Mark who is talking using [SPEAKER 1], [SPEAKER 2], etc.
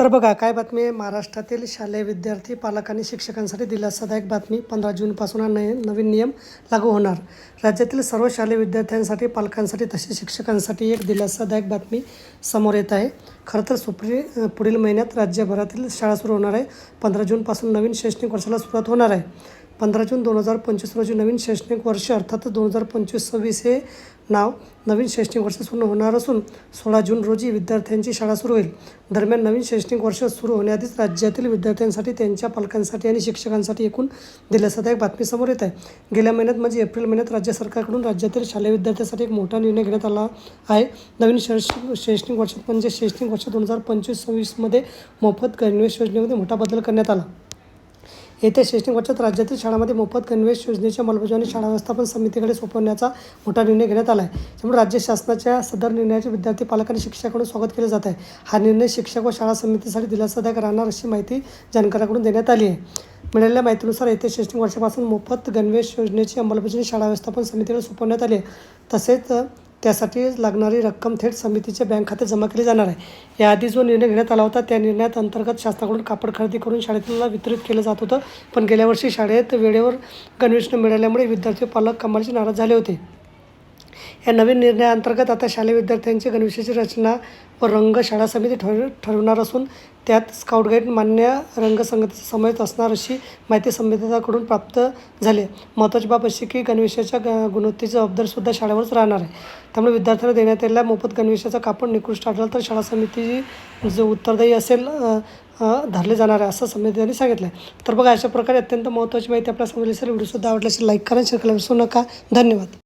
[SPEAKER 1] तर बघा काय बातमी आहे? महाराष्ट्रातील शालेय विद्यार्थी पालक आणि शिक्षकांसाठी दिलासादायक बातमी पंधरा जूनपासून हा नय नवीन नियम लागू होणार. राज्यातील सर्व शालेय विद्यार्थ्यांसाठी पालकांसाठी तसेच शिक्षकांसाठी एक दिलासादायक बातमी समोर येत आहे. खरं तर सुप्री पुढील महिन्यात राज्यभरातील शाळा सुरू होणार आहे. पंधरा जूनपासून नवीन शैक्षणिक वर्षाला सुरुवात होणार आहे. पंधरा जून दोन हजार पंचवीस रोजी नवीन शैक्षणिक वर्ष अर्थात दोन हजार पंचवीस सव्वीस हे नाव नवीन शैक्षणिक वर्ष सुरू होणार असून सोळा जून रोजी विद्यार्थ्यांची शाळा सुरू होईल. दरम्यान नवीन शैक्षणिक वर्ष सुरू होण्याआधीच राज्यातील विद्यार्थ्यांसाठी त्यांच्या पालकांसाठी आणि शिक्षकांसाठी एकूण दिलासादायक बातमी समोर येत आहे. गेल्या महिन्यात म्हणजे एप्रिल महिन्यात राज्य सरकारकडून राज्यातील शालेय विद्यार्थ्यांसाठी एक मोठा निर्णय घेण्यात आला आहे. नवीन शैक्षणिक शैक्षणिक वर्षात म्हणजे शैक्षणिक वर्ष दोन हजार पंचवीस सव्वीसमध्ये मोफत गणवेश योजनेमध्ये मोठा बदल करण्यात आला. येत्या शैक्षणिक वर्षात राज्यातील शाळांमध्ये मोफत गणवेश योजनेच्या अंमलबजावणी शाळा व्यवस्थापन समितीकडे सोपवण्याचा मोठा निर्णय घेण्यात आला आहे. त्यामुळे राज्य शासनाच्या सदर निर्णयाचे विद्यार्थी पालक आणि शिक्षकाकडून स्वागत केले जात आहे. हा निर्णय शिक्षक व शाळा समितीसाठी दिलासादायक राहणार अशी माहिती जाणकाराकडून देण्यात आली आहे. मिळालेल्या माहितीनुसार येत्या शैक्षणिक वर्षापासून मोफत गणवेश योजनेची अंमलबजावणी शाळा व्यवस्थापन समितीकडे सोपवण्यात आली आहे. तसेच त्यासाठी लागणारी रक्कम थेट समितीच्या बँक खात्यात जमा केली जाणार आहे. याआधी जो निर्णय घेण्यात आला होता त्या निर्णयात अंतर्गत शासनाकडून कापड खरेदी करून शाळेतला वितरित केलं जात होतं. पण गेल्या वर्षी शाळेत वेळेवर गणवेश न मिळाल्यामुळे विद्यार्थी पालक कमालचे नाराज झाले होते. या नवीन निर्णयाअंतर्गत आता शालेय विद्यार्थ्यांची गणवेशाची रचना व रंग शाळा समिती ठर ठरवणार असून त्यात स्काउट गाईड मान्य रंगसंगतीचा समावेश असणार अशी माहिती संबंधिताकडून प्राप्त झाली. महत्त्वाची बाब अशी की गणवेशाच्या ग गुणवत्तेची जबाबदारीसुद्धा शाळेवरच राहणार आहे. त्यामुळे विद्यार्थ्यांना देण्यात आलेल्या मोफत गणवेशाचा कापड निकृष्ट आढळला तर शाळा समिती जो उत्तरदायी असेल धरले जाणार आहे असं समितीने सांगितलं आहे तर बघा अशा प्रकारे अत्यंत महत्त्वाची माहिती आपल्या समजली असेल व्हिडिओसुद्धा आवडला लाईक करा शेअर करायला विसरू नका. धन्यवाद.